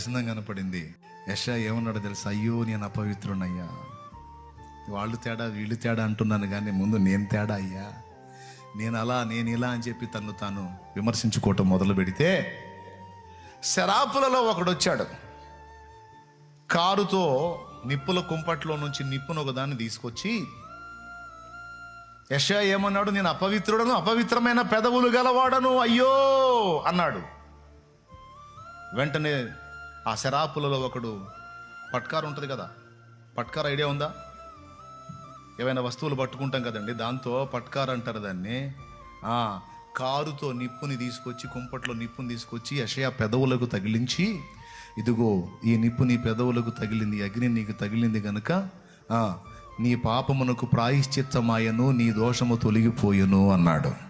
దర్శనం కనపడింది. యశ ఏమన్నాడు తెలుసు? అయ్యో నేను అపవిత్రునయ్యా వాళ్ళు తేడా వీళ్ళు తేడా అంటున్నాను కానీ ముందు నేను తేడా అయ్యా. నేను అలా నేను ఇలా అని చెప్పి తను తాను విమర్శించుకోవటం మొదలు పెడితే శరాపులలో ఒకడు వచ్చాడు. కారుతో నిప్పుల కుంపట్లో నుంచి నిప్పును ఒకదాన్ని తీసుకొచ్చి యశ ఏమన్నాడు? నేను అపవిత్రుడను అపవిత్రమైన పెదవులు గలవాడను అయ్యో అన్నాడు. వెంటనే ఆ శరాపులలో ఒకడు పట్కారు ఉంటుంది కదా పట్కార్ ఐడియా ఉందా? ఏవైనా వస్తువులు పట్టుకుంటాం కదండి దాంతో పట్కార్ అంటారు దాన్ని. కారుతో నిప్పుని తీసుకొచ్చి కుంపట్లో నిప్పుని తీసుకొచ్చి యషయ పెదవులకు తగిలించి ఇదిగో ఈ నిప్పు నీ పెదవులకు తగిలింది అగ్ని నీకు తగిలింది గనుక నీ పాపమునకు ప్రాయశ్చిత్తమాయను నీ దోషము తొలగిపోయెను అన్నాడు.